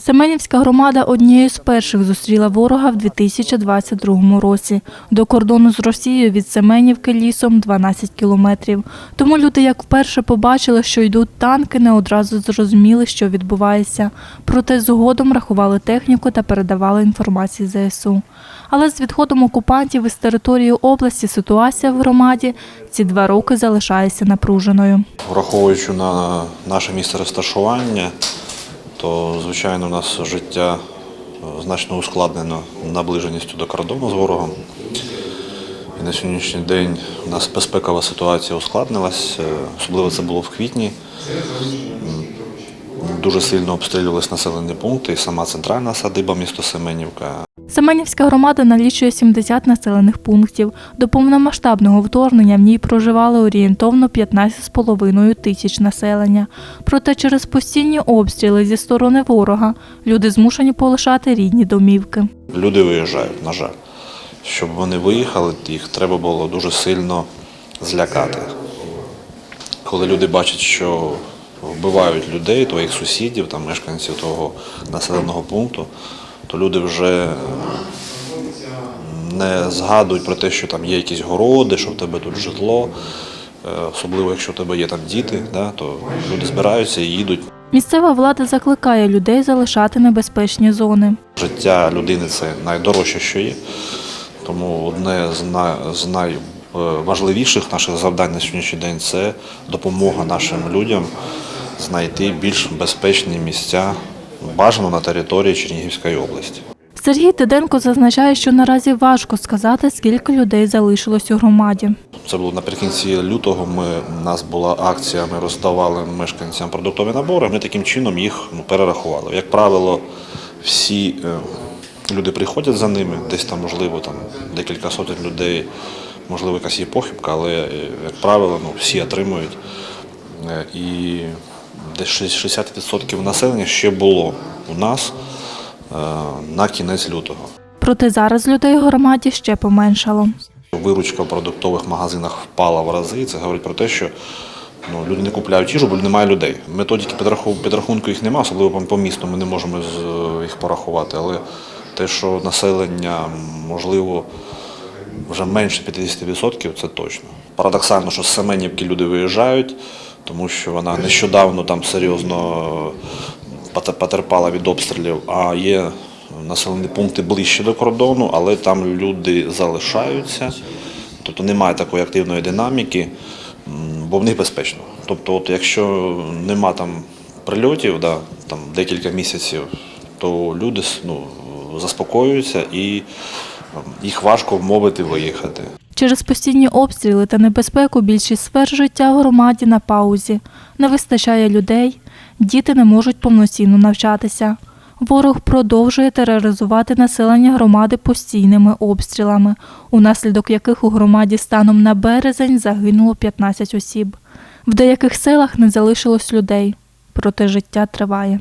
Семенівська громада однією з перших зустріла ворога в 2022 році. До кордону з Росією від Семенівки лісом 12 кілометрів. Тому люди, як вперше побачили, що йдуть танки, не одразу зрозуміли, що відбувається. Проте згодом рахували техніку та передавали інформацію ЗСУ. Але з відходом окупантів із території області ситуація в громаді ці два роки залишається напруженою. Враховуючи на наше місце розташування, то звичайно у нас життя е, значно ускладнено наближеністю до кордону з ворогом. І на сьогоднішній день у нас безпекова ситуація ускладнилась, е, особливо це було в квітні. Дуже сильно обстрілювалися населені пункти, і сама центральна садиба місто Семенівка. Семенівська громада налічує 70 населених пунктів. До повномасштабного вторгнення в ній проживали орієнтовно 15,5 тисяч населення. Проте через постійні обстріли зі сторони ворога люди змушені полишати рідні домівки. Люди виїжджають, на жаль. Щоб вони виїхали, їх треба було дуже сильно злякати. Коли люди бачать, що вбивають людей, твоїх сусідів, там, мешканців того населеного пункту, то люди вже не згадують про те, що там є якісь городи, що в тебе тут житло. Е, Особливо, якщо в тебе є там діти, да, то люди збираються і їдуть. Місцева влада закликає людей залишати небезпечні зони. Життя людини це найдорожче, що є. Тому одне з най- з найважливіших наших завдань на сьогоднішній день це допомога нашим людям знайти більш безпечні місця, бажано на території Чернігівської області. Сергій Тиденко зазначає, що наразі важко сказати, скільки людей залишилось у громаді. Це було наприкінці лютого. Ми, у нас була акція, ми роздавали мешканцям продуктові набори. Ми таким чином їх ну, перерахували. Як правило, всі е, люди приходять за ними, десь там, можливо, там декілька сотень людей, можливо, якась є похибка, але, е, як правило, ну, всі отримують. Е, І десь 60% населення ще було у нас е, на кінець лютого. Проте зараз людей у громаді ще поменшало. Виручка в продуктових магазинах впала в рази. Це говорить про те, що ну, люди не купляють їжу, бо немає людей. Методики підраху- підрахунку їх немає, особливо по- по місту ми не можемо їх порахувати. Але те, що населення, можливо, вже менше 50%, це точно. Парадоксально, що з Семенівки люди виїжджають, тому що вона нещодавно там серйозно потерпала від обстрілів, а є населені пункти ближче до кордону, але там люди залишаються, тобто немає такої активної динаміки, бо в них безпечно. Тобто, от якщо нема там прильотів, да, там декілька місяців, то люди ну, заспокоюються і їх важко вмовити виїхати. Через постійні обстріли та небезпеку більшість сфер життя в громаді на паузі. Не вистачає людей, діти не можуть повноцінно навчатися. Ворог продовжує тероризувати населення громади постійними обстрілами, унаслідок яких у громаді станом на березень загинуло 15 осіб. В деяких селах не залишилось людей, проте життя триває.